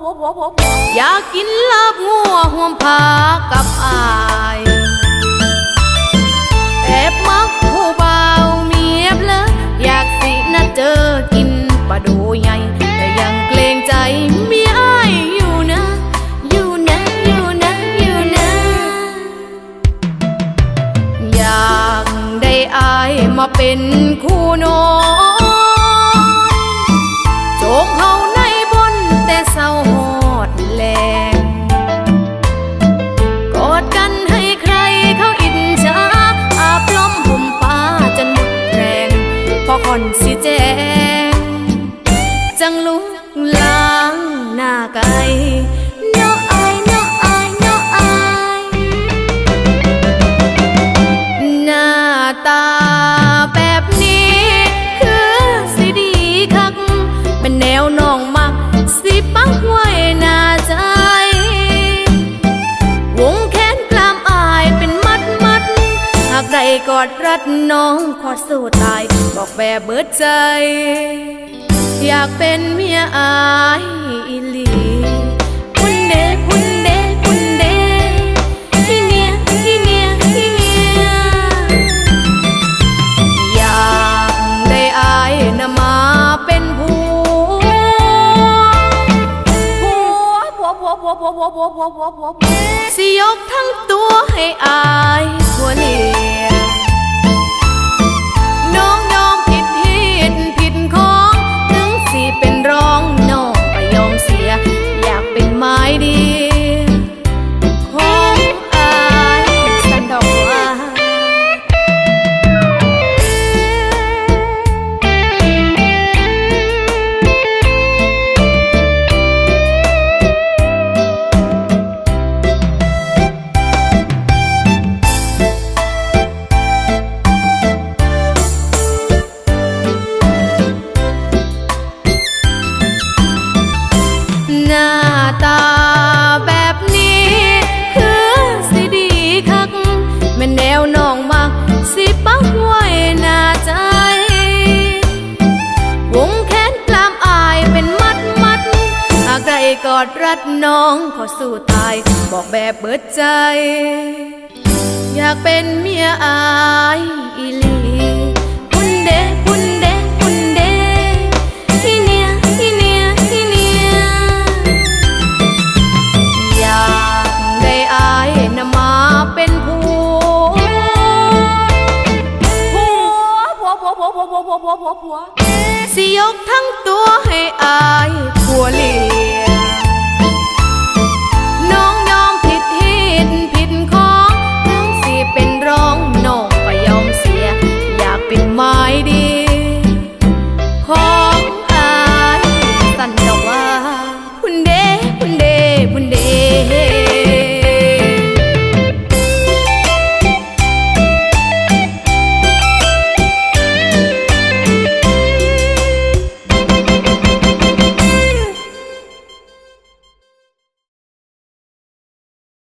ผัวผัวผัวผัวอยากกินลาบงัวห่วมผากับอายแอบมักผู้เบาเมียบเลยอยากสินะเจอกินปลาดูใหญ่แต่ยังเกรงใจเมียอายอยู่นะ อยู่นะอยู่นะอยู่นะ อยากได้อายมาเป็นคู่นอนโจงเขา อนสิแจงจังลุกล้างหน้าไก กอดรัดน้องขอสู้ตาย บอกแบบเบิดใจ อยากเป็นเมียอายอีหลีคุณเดคุณเดคุณเดที่เนียที่เนียที่เนียอยากได้อายนะมาเป็นผัวผัวผัวผัวผัวผัวผัวผัวผัวผัวผัวผัวสิยกทั้งตัวให้อายผัวเลีย อดรัดน้องขอสู้ตาย บอกแบบเบิดใจ อยากเป็นเมียอายอีลีคุณเดคุณเดคุณเดที่เนียที่เนียที่เนียอยากได้อายนะมาเป็นผัวผัวผัวผัวผัวผัวผัวผัวผัวผัวสิยกทั้งตัวให้อายผัวลี